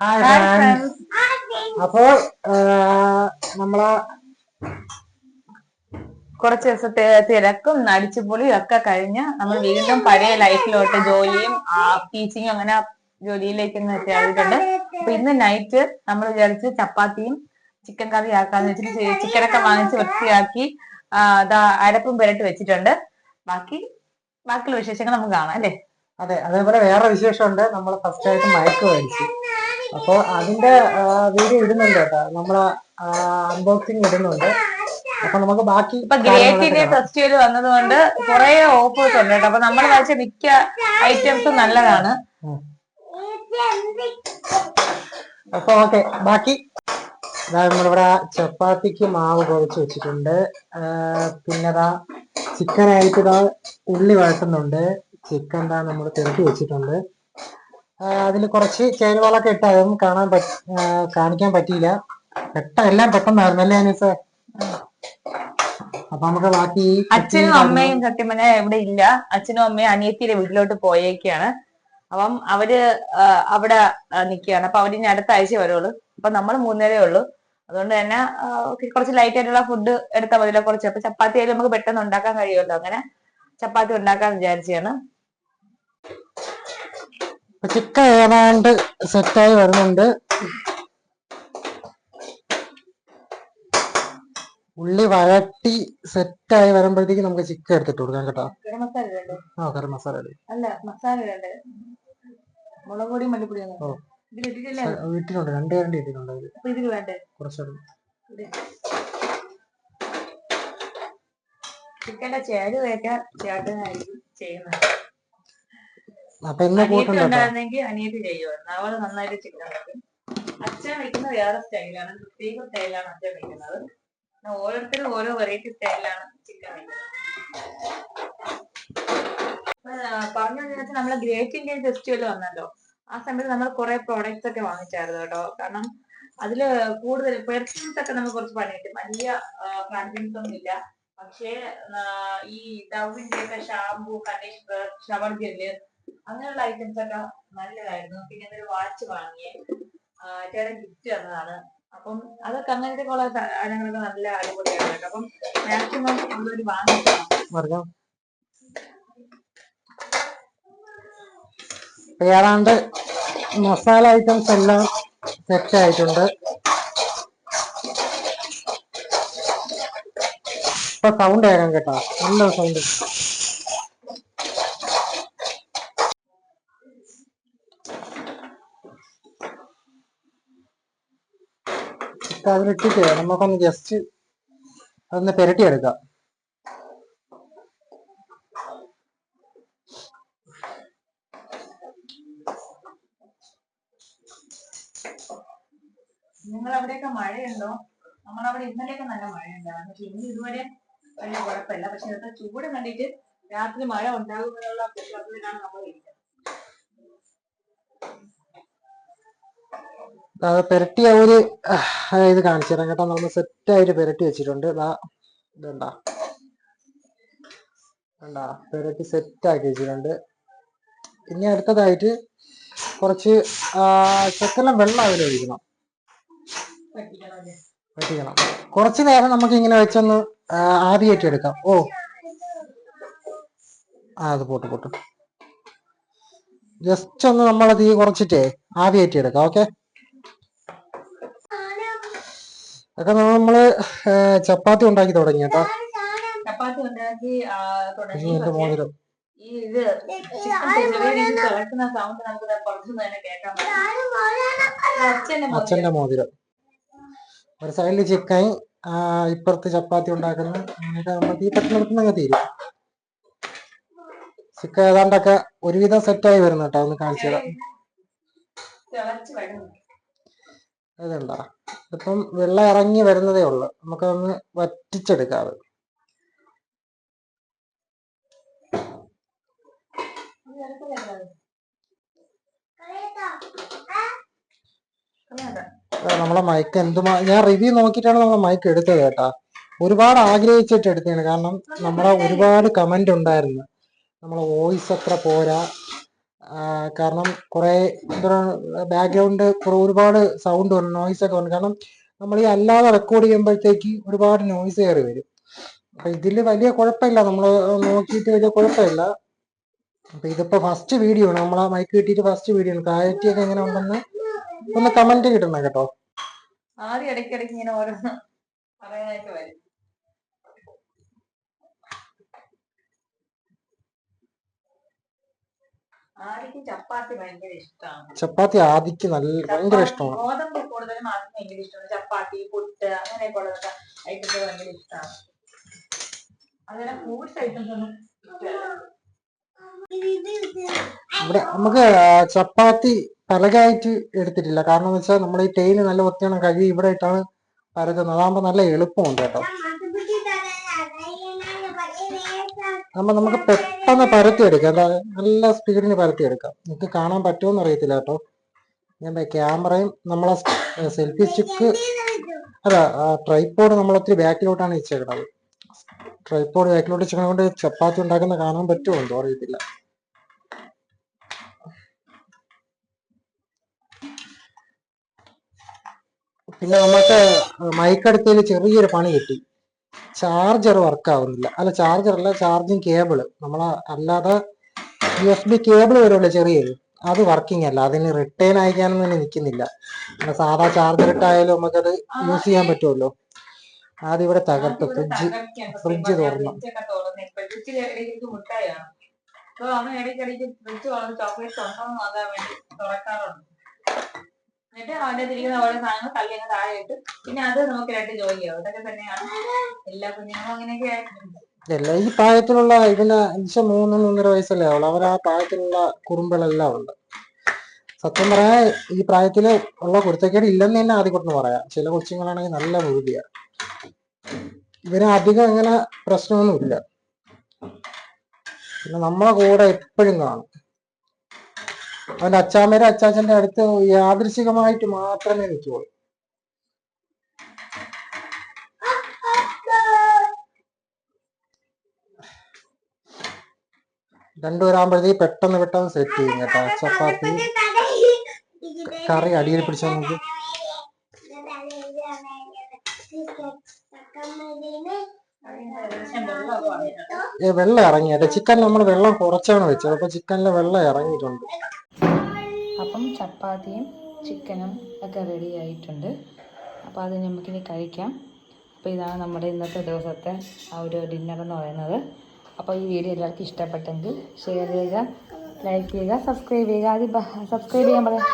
Hi hi friends അപ്പോൾ നമ്മളെ കുറച്ച് ദിവസത്തെ തിരക്കും അടിച്ചുപൊളിയും ഒക്കെ കഴിഞ്ഞ് നമ്മൾ വീണ്ടും പഴയ ലൈഫിലോട്ട് ജോലിയും ടീച്ചിങ്ങും അങ്ങനെ ജോലിയിലേക്ക് എത്തിയിട്ടുണ്ട് അപ്പൊ ഇന്ന് നൈറ്റ് നമ്മൾ വിചാരിച്ച് ചപ്പാത്തിയും ചിക്കൻ കറി ആക്കാന്ന് വെച്ചിട്ട് ചിക്കനൊക്കെ വാങ്ങിച്ച് വൃത്തിയാക്കി അരപ്പും പുരട്ടി വെച്ചിട്ടുണ്ട്. ബാക്കി ബാക്കിയുള്ള വിശേഷങ്ങൾ നമുക്ക് കാണാം അല്ലേ? അതെ അതേപോലെ വേറെ വിശേഷമുണ്ട്. നമ്മൾ ഫസ്റ്റ് ആയിട്ട് മയക്ക് മേടിച്ചു അപ്പോൾ അതിന്റെ വീഡിയോ ഇടുന്നുണ്ട് കേട്ടോ. നമ്മൾ അൺബോക്സിങ് ഇടുന്നുണ്ട്. അപ്പൊ നമുക്ക് ബാക്കി ഇപ്പൊ ഗ്രേറ്റിന്റെ. ഫെസ്റ്റിവൽ വന്നതുകൊണ്ട് കുറെ ഓഫേഴ്സ് ഉണ്ട് കേട്ടോ. അപ്പൊ നമ്മൾ വാങ്ങിച്ച മിക്ക ഐറ്റംസും നല്ലതാണ്. അപ്പൊ ഓക്കെ ബാക്കി. നമ്മളിവിടെ ചപ്പാത്തിക്ക് മാവ് കുഴച്ച് വെച്ചിട്ടുണ്ട്. പിന്നെതാ പിന്നെ ദാ ചിക്കനായിട്ട് ഇതാ ഉള്ളി വഴട്ടുന്നുണ്ട് ചിക്കൻ ദാ നമ്മൾ തിരക്കി വെച്ചിട്ടുണ്ട്. അതിൽ കുറച്ച് ചേരുവകളൊക്കെ ഇട്ട് അതൊന്നും കാണാൻ കാണിക്കാൻ പറ്റിയില്ല. പെട്ട എല്ലാം പെട്ടെന്നായിരുന്നു അല്ലേ അനീസ്? അപ്പൊ നമുക്ക് ബാക്കി അച്ഛനും അമ്മയും സത്യം പറഞ്ഞാൽ ഇവിടെ ഇല്ല. അച്ഛനും അമ്മയും അനിയത്തിയുടെ വീട്ടിലോട്ട് പോയേക്കാണ്. അപ്പം അവർ അവിടെ നിൽക്കുകയാണ് അപ്പൊ അവർ ഇനി അടുത്ത ആഴ്ച വരുള്ളൂ. അപ്പൊ നമ്മൾ മൂന്നേരേ ഉള്ളൂ. അതുകൊണ്ട് തന്നെ കുറച്ച് ലൈറ്റ് ആയിട്ടുള്ള ഫുഡ് എടുത്താൽ മതിയല്ലോ കുറച്ച് അപ്പൊ ചപ്പാത്തി ആയാലും നമുക്ക് പെട്ടെന്ന് ഉണ്ടാക്കാൻ കഴിയുമല്ലോ. അങ്ങനെ ചപ്പാത്തി ഉണ്ടാക്കാൻ വിചാരിച്ചാണ് ചിക്കൻ ഏതാണ്ട് സെറ്റായി വരുന്നുണ്ട്. ഉള്ളി വഴട്ടി സെറ്റായി വരുമ്പോഴത്തേക്ക് നമുക്ക് ചിക്കൻ എടുത്തിട്ട് കൊടുക്കാം കേട്ടോ. ആ കറി മസാല അല്ല മസാല ഇടണ്ടേ മുളക് പൊടി മല്ലിപ്പൊടി വീട്ടിലുണ്ട്. രണ്ട് രണ്ട് ഇട്ടിട്ടുണ്ട് ചിക്കന്റെ ചേരുവയൊക്കെ ചേട്ടനായിരിക്കും ചെയ്യുന്നത്. അപ്പൊ ഇന്ന് അനിയത്തി കൂട്ടുണ്ട് കേട്ടോ. ഉണ്ടായിരുന്നെങ്കിൽ അനിയത്തി ചെയ്യുമായിരുന്നു അവൾ നന്നായിട്ട് ചിക്കൻ വെക്കും അച്ഛൻ വെക്കുന്നത് വേറെ സ്റ്റൈലാണ് പ്രത്യേക സ്റ്റൈലാണ് അച്ഛൻ വെക്കുന്നത് ഓരോരുത്തരും ഓരോ വെറൈറ്റി സ്റ്റൈലാണ് ചിക്കൻ ആ, പറഞ്ഞു വെച്ചാൽ നമ്മൾ ഗ്രേറ്റ് ഇന്ത്യൻ ഫെസ്റ്റിവൽ വന്നല്ലോ. ആ സമയത്ത് നമ്മൾ കുറെ പ്രോഡക്ട്സ് ഒക്കെ വാങ്ങിച്ചായിരുന്നു കേട്ടോ. കാരണം അതിൽ കൂടുതൽ പെർഫ്യൂംസ് ഒക്കെ നമുക്ക് കുറച്ച് പണി കിട്ടും വലിയ ഫ്രാഗ്രൻസ് ഒന്നും ഇല്ല. പക്ഷേ ഈ ഡവിന്റെ ഒക്കെ ഷാംപൂ കണ്ടീഷണർ ഷവർ ജെല്ല് അങ്ങനെയുള്ള ഐറ്റംസ് ഒക്കെ നല്ലതായിരുന്നു. പിന്നെ ഒരു വാച്ച് വാങ്ങിയേ. ചേട്ടൻ ഗിഫ്റ്റ് തന്നതാണ്. അപ്പം അതൊക്കെ അങ്ങനത്തെ ഉള്ള സാധനങ്ങളൊക്കെ നല്ല അടിപൊളിയാണ് കേട്ടോ അപ്പം മാക്സിമം നമ്മളൊരു വാങ്ങി പറഞ്ഞോ അപ്പൊ ഏതാണ്ട് മസാല ഐറ്റംസ് എല്ലാം സെറ്റ് ആയിട്ടുണ്ട്. ഇപ്പൊ സൗണ്ട് കേൾക്കാം കേട്ടോ. നല്ല സൗണ്ട് ഇപ്പൊ അതിലിട്ടിട്ട് നമുക്കൊന്ന് ജസ്റ്റ് അതൊന്ന് പെരട്ടിയെടുക്കാം. നിങ്ങൾ അവിടെയൊക്കെ മഴയുണ്ടോ? നമ്മളവിടെ ഇന്നലെയൊക്കെ നല്ല മഴയുണ്ടായിരുന്നു. പക്ഷെ ഇന്ന് ഇതുവരെ വലിയ കുഴപ്പമില്ല. പക്ഷെ ഇന്നത്തെ ചൂട് കണ്ടിട്ട് രാത്രി മഴ ഉണ്ടാകുമെന്നുള്ള പ്രശ്നത്തിലാണ് നമ്മൾ ഇരിക്കുന്നത് അത് ഒരു ഇത് കാണിച്ചു കേട്ടോ. നമ്മൾ സെറ്റ് ആയിട്ട് പെരട്ടി വെച്ചിട്ടുണ്ട്. ഇതാ ഇതുണ്ടാ? കണ്ടാ? പെരട്ടി സെറ്റ് ആക്കി വെച്ചിട്ടുണ്ട്. ഇനി അടുത്തതായിട്ട് കുറച്ച് ചെക്കെല്ലാം വെള്ളം അതിൽ ഒഴിക്കണം. വെട്ടിക്കണം കുറച്ച് നേരം നമുക്ക് ഇങ്ങനെ വെച്ചൊന്ന് ആ, ആവിയേറ്റി എടുക്കാം. ഓ. ആ അത് പോട്ട് പോട്ട്. ജസ്റ്റ് ഒന്ന് നമ്മളത് കുറച്ചിട്ടേ ആവിയേറ്റി എടുക്കാം. ഓക്കെ? അതൊക്കെ നമ്മൾ ചപ്പാത്തി ഉണ്ടാക്കി തുടങ്ങി കേട്ടോ. ചപ്പാത്തി ഉണ്ടാക്കി തുടങ്ങി. ഈ ഇത് തിളക്കുന്ന സൗണ്ട് നമുക്ക് പുറത്തുനിന്ന് തന്നെ കേൾക്കാൻ പറ്റും. അച്ഛന്റെ മോതിരം. ഒരു സൈഡിൽ ചിക്കൻ ഇപ്പുറത്ത് ചപ്പാത്തി ഉണ്ടാക്കുന്ന. അങ്ങനെയൊക്കെ നമ്മൾ തീ പെട്ടെന്ന് പെട്ടെന്ന് തീരും. ചിക്കൻ ഏതാണ്ടൊക്കെ ഒരുവിധം സെറ്റായി വരുന്നു കേട്ടോ. ഒന്ന് കാണിച്ചു തരാം. തിളച്ച് ഇതിപ്പം വെള്ളം ഇറങ്ങി വരുന്നതേ ഉള്ളു. നമുക്കതൊന്ന് വറ്റിച്ചെടുക്കാം നമ്മളെ മൈക്ക് എന്തുമാ ഞാൻ റിവ്യൂ നോക്കിയിട്ടാണ് നമ്മളെ മൈക്ക് എടുത്തത് കേട്ടാ. ഒരുപാട് ആഗ്രഹിച്ചിട്ട് എടുത്തതാണ്. കാരണം നമ്മളെ ഒരുപാട് കമന്റ് ഉണ്ടായിരുന്നു. നമ്മളെ വോയിസ് അത്ര പോരാ. കാരണം കുറേ ബാക്ക്ഗ്രൗണ്ട് ഒരുപാട് സൗണ്ട് വന്നു നോയ്സ് ഒക്കെ വന്നു. കാരണം നമ്മൾ ഈ അല്ലാതെ റെക്കോർഡ് ചെയ്യുമ്പോഴത്തേക്ക് ഒരുപാട് നോയ്സ് കയറി വരും. അപ്പൊ ഇതിൽ വലിയ കുഴപ്പമില്ല. നമ്മൾ നോക്കിയിട്ട് വലിയ കുഴപ്പമില്ല. അപ്പൊ ഇതിപ്പോ ഫസ്റ്റ് വീഡിയോ ആണ്. നമ്മളെ മൈക്ക് കിട്ടിയിട്ട് ഫസ്റ്റ് വീഡിയോ ആണ്. ക്ലാരിറ്റി ഒക്കെ എങ്ങനെ ഉണ്ടെന്ന് ഒന്ന് കമന്റ് കിട്ടണം കേട്ടോ. ആദ്യം ഇടയ്ക്കിടയ്ക്ക് ഇങ്ങനെ ഓരോന്ന് പറയാനായിട്ട് വരും. ചപ്പാത്തി ഭയങ്കര ഇഷ്ടമാണ് ചപ്പാത്തി ആദിക്ക് നല്ല ഭയങ്കര ഇഷ്ടമാണ് ഗോതമ്പ് കൂടുതലും ആദ്യം ഭയങ്കര ഇഷ്ടമാണ് ചപ്പാത്തി പുട്ട് അങ്ങനെയൊക്കെ ഉള്ളതൊക്കെ ഐറ്റംസ് ഭയങ്കര ഇഷ്ടമാണ് ഫ്രൂട്ട്സ് ഐറ്റംസ് ഒന്നും ഇവിടെ നമുക്ക് ചപ്പാത്തി പലകായിട്ട് എടുത്തിട്ടില്ല. കാരണം എന്ന് വെച്ചാൽ നമ്മുടെ ഈ തേയില നല്ല വൃത്തിയാണ് കഴുകി ഇവിടെ ഇട്ടാണ് പരത്തുന്നത്. അതാകുമ്പോൾ നല്ല എളുപ്പമുണ്ട് കേട്ടോ. അതാകുമ്പോൾ നമുക്ക് പെട്ടെന്ന് പരത്തി എടുക്കാം നല്ല സ്പീഡിന് പരത്തി എടുക്കാം നിങ്ങൾക്ക് കാണാൻ പറ്റുമോന്ന് അറിയത്തില്ല കേട്ടോ. ഞാൻ ക്യാമറയും നമ്മളെ സെൽഫി സ്റ്റിക്ക് അല്ല ട്രൈപ്പോഡ് നമ്മൾ ഒത്തിരി ബാക്കിലോട്ടാണ് വെച്ചേക്കുന്നത് ട്രൈപ്പോഡ് ബാക്കിലോട്ട് ഇച്ചു കൊണ്ട് ചപ്പാത്തി ഉണ്ടാക്കുന്ന കാണാൻ പറ്റുമോ എന്തോ അറിയത്തില്ല. പിന്നെ നമുക്ക് മൈക്കടുത്തതിൽ ചെറിയൊരു പണി കിട്ടി. ചാർജർ വർക്ക് ആവുന്നില്ല അല്ല ചാർജർ അല്ല ചാർജിങ് കേബിൾ. നമ്മൾ അല്ലാതെ യു എസ് ബി കേബിൾ വരുമല്ലോ ചെറിയൊരു അത് വർക്കിംഗ് അല്ല. അതിന് റിട്ടേൺ അയക്കാനൊന്നും തന്നെ നിൽക്കുന്നില്ല. സാധാ ചാർജർ ഇട്ടായാലും നമുക്കത് യൂസ് ചെയ്യാൻ പറ്റുമല്ലോ ആദ്യം ഇവിടെ തകർത്ത് ഫ്രിഡ്ജ് ഫ്രിഡ്ജ് തുറന്നു. അപ്പൊ ഇടയ്ക്കിടയ്ക്ക് ഫ്രിഡ്ജ് ചോക്ലേറ്റ് നോക്കാൻ വേണ്ടി തുറക്കാറുണ്ട്. എന്നിട്ട് അവന്റെ തിരിക്കുന്ന ഓരോ സാധനങ്ങൾ തള്ളി അങ്ങ് താഴെ പിന്നെ അത് നമുക്ക് രണ്ട് ജോലിയാവും ഇതൊക്കെ തന്നെയാണ് എല്ലാ കുഞ്ഞുങ്ങളും അങ്ങനെയൊക്കെ ആയിട്ടുണ്ട്. അല്ല ഈ പ്രായത്തിലുള്ള ഇതിന് അഞ്ച് മൂന്ന് മൂന്നര വയസ്സല്ലേ അവൾ അവർ ആ പ്രായത്തിലുള്ള കുറുമ്പുകളെല്ലാം ഉണ്ട്. സത്യം പറയാൻ ഈ പ്രായത്തിൽ ഉള്ള കുരുത്തക്കേട് ഇല്ലെന്ന് തന്നെ ആദ്യം കൊണ്ടെന്ന് പറയാം. ചില കൊച്ചുങ്ങളാണെങ്കിൽ നല്ല മുഴുതിയ ഇവന് അധികം അങ്ങനെ പ്രശ്നമൊന്നുമില്ല. പിന്നെ നമ്മളെ കൂടെ എപ്പോഴും കാണും. അവന്റെ അച്ചാമ്മയുടെ അച്ചാച്ചന്റെ അടുത്ത് യാദൃശികമായിട്ട് മാത്രമേ നിൽക്കുള്ളൂ രണ്ടുപേരാകുമ്പോഴത്തേക്ക് പെട്ടെന്ന് പെട്ടെന്ന് സെറ്റ് ചെയ്യും കേട്ടോ. ചപ്പാത്തി കറി അടിയിൽ പിടിച്ച നമുക്ക് വെള്ളം ഇറങ്ങിയത്. ചിക്കൻ നമ്മൾ വെള്ളം കുറച്ചാണ് വെച്ചത് അപ്പൊ ചിക്കനിലെ വെള്ളം ഇറങ്ങിയിട്ടുണ്ട്. അപ്പം ചപ്പാത്തിയും ചിക്കനും ഒക്കെ റെഡി ആയിട്ടുണ്ട്. അപ്പോൾ അത് നമുക്കിനി കഴിക്കാം. അപ്പോൾ ഇതാണ് നമ്മുടെ ഇന്നത്തെ ദിവസത്തെ ആ ഒരു ഡിന്നർ എന്ന് പറയുന്നത്. അപ്പോൾ ഈ വീഡിയോ എല്ലാവർക്കും ഇഷ്ടപ്പെട്ടെങ്കിൽ ഷെയർ ചെയ്യുക ലൈക്ക് ചെയ്യുക സബ്സ്ക്രൈബ് ചെയ്യുക. ആദ്യം സബ്സ്ക്രൈബ് ചെയ്യാൻ പറയാം.